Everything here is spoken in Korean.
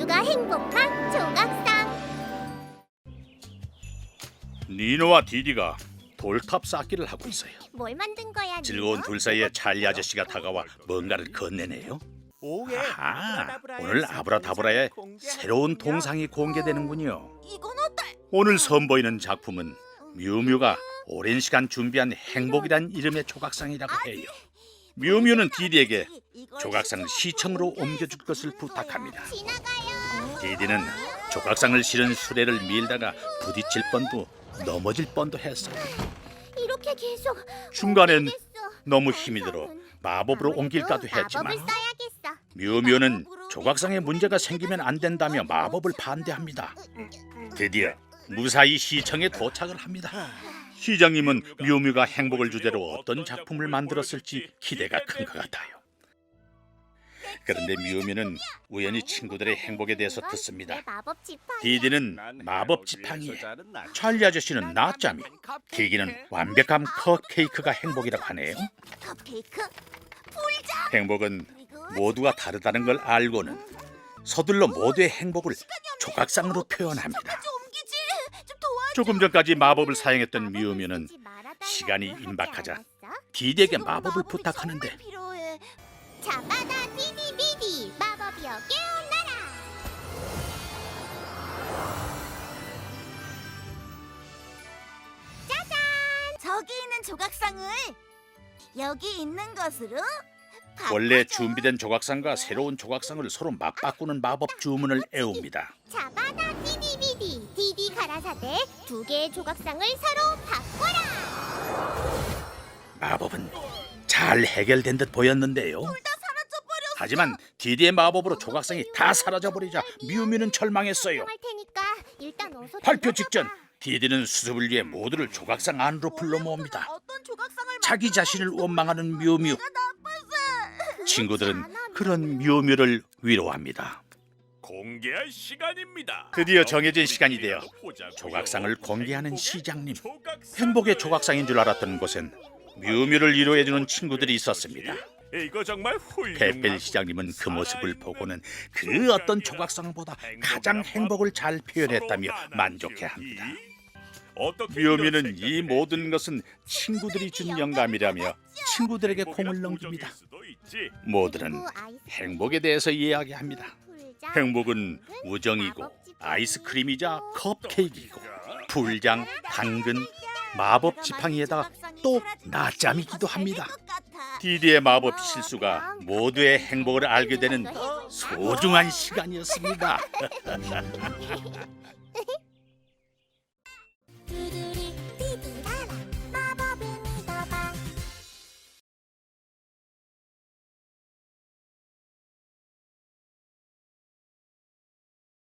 모두가 행복한 조각상. 니노와 디디가 돌탑 쌓기를 하고 있어요. 뭘 만든 거야? 즐거운 니노? 둘 사이에 찰리 아저씨가 다가와 뭔가를 건네네요. 오해. 아하, 오늘 아브라다브라의 새로운 동상이 공개되는군요. 이건 어떨? 오늘 선보이는 작품은 뮤뮤가 오랜 시간 준비한 행복이란 이름의 조각상이라고 해요. 뮤뮤는 디디에게 조각상을 시청으로 옮겨줄 것을 부탁합니다. 지나가요. 디디는 조각상을 실은 수레를 밀다가 부딪힐 뻔도 넘어질 뻔도 했어요. 이렇게 계속 중간엔. 너무 힘이 들어 마법으로 옮길까도 했지만 마법을 써야겠어. 뮤뮤는 조각상에 문제가 생기면 안 된다며 마법을 반대합니다. 드디어 무사히 시청에 도착을 합니다. 시장님은 뮤뮤가 행복을 주제로 어떤 작품을 만들었을지 기대가 큰 것 같아요. 그런데 뮤뮤는 우연히 친구들의 행복에 대해서 듣습니다. 디디는 마법 지팡이에 찰리 아저씨는 낮잠이 디기는 완벽한 컵케이크가 행복이라고 하네요. 행복은 모두가 다르다는 걸 알고는 서둘러 모두의 행복을 조각상으로 표현합니다. 조금 전까지 마법을 사용했던 미우미는 시간이 임박하자? 디디에게 마법을 부탁하는데 저기 있는 조각상을 여기 있는 것으로 원래 바꿔줘. 준비된 조각상과 새로운 조각상을 서로 맞바꾸는 마법 주문을 애웁니다. 잡아다 디디비디 디디 가라사대 두 개의 조각상을 서로 바꿔라. 마법은 잘 해결된 듯 보였는데요. 다 사라져버렸어. 하지만 디디의 마법으로 조각상이 다 사라져버리자 미우미는 절망했어요. 할 테니까 일단 어서 발표 들어가 직전 봐. 디디는 수습을 위해 모두를 조각상 안으로 불러 모읍니다. 어떤 조각상을 자기 자신을 원망하는. 나빴어. 친구들은 그런 뮤뮤를 위로합니다. 공개할 시간입니다. 드디어 정해진 시간이 되어 조각상을 공개하는 시장님. 행복의 조각상인 줄 알았던 곳엔 뮤뮤를 위로해주는 친구들이 있었습니다. 이거 정말 훌륭. 페펠 시장님은 그 모습을 보고는 그 어떤 조각상보다 가장 행복을 잘 표현했다며 만족해합니다. 뮤뮤는 이 모든 것은 친구들이 준 영감이라며 친구들에게 공을 넘깁니다. 모두는 행복에 대해서 이야기합니다. 행복은 우정이고 아이스크림이자 컵케이크이고 불장, 당근, 마법 지팡이에다가 또 낮잠이기도 합니다. 디디의 마법 실수가 모두의 행복을 알게 되는 소중한 시간이었습니다.